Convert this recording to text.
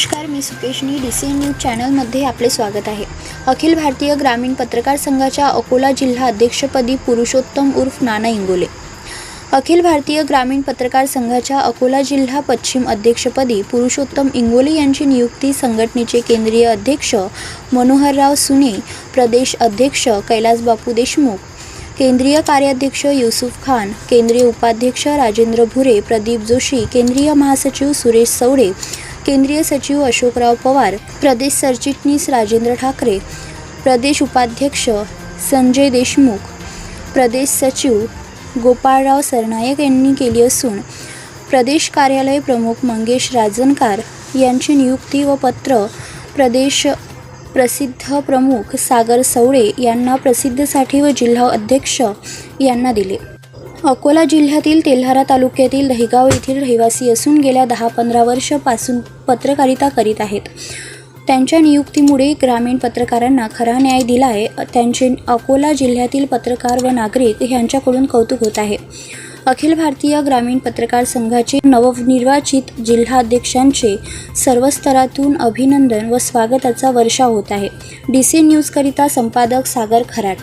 नमस्कार मी Sukeshani D C N news चॅनलमध्ये आपले स्वागत आहे. अखिल भारतीय ग्रामीण पत्रकार संघाच्या अकोला जिल्हा अध्यक्षपदी पुरुषोत्तम उर्फ नाना इंगोले. अखिल भारतीय ग्रामीण पत्रकार संघाच्या अकोला जिल्हा पश्चिम अध्यक्षपदी पुरुषोत्तम इंगोले यांची नियुक्ती संघटनेचे केंद्रीय अध्यक्ष मनोहरराव सुने प्रदेश अध्यक्ष कैलासबापू देशमुख केंद्रीय कार्याध्यक्ष युसुफ खान केंद्रीय उपाध्यक्ष राजेंद्र भुरे प्रदीप जोशी केंद्रीय महासचिव सुरेश सवडे केंद्रीय सचिव अशोकराव पवार प्रदेश सरचिटणीस राजेंद्र ठाकरे प्रदेश उपाध्यक्ष संजय देशमुख प्रदेश सचिव गोपाळराव सरनायक यांनी केली असून प्रदेश कार्यालय प्रमुख मंगेश राजनकार यांची नियुक्ती व पत्र प्रदेश प्रसिद्ध प्रमुख सागर सवळे यांना प्रसिद्धसाठी व जिल्हा अध्यक्ष यांना दिले. अकोला जिल्ह्यातील तेल्हारा तालुक्यातील दहिगाव येथील रहिवासी असून गेल्या दहा पंधरा वर्षापासून पत्रकारिता करीत आहेत. त्यांच्या नियुक्तीमुळे ग्रामीण पत्रकारांना खरा न्याय दिला आहे त्यांचे अकोला जिल्ह्यातील पत्रकार व नागरिक यांच्याकडून कौतुक होत आहे. अखिल भारतीय ग्रामीण पत्रकार संघाचे नवनिर्वाचित जिल्हाध्यक्षांचे सर्व स्तरातून अभिनंदन व स्वागताचा वर्षाव होत आहे. डी सी न्यूजकरिता संपादक सागर खराटे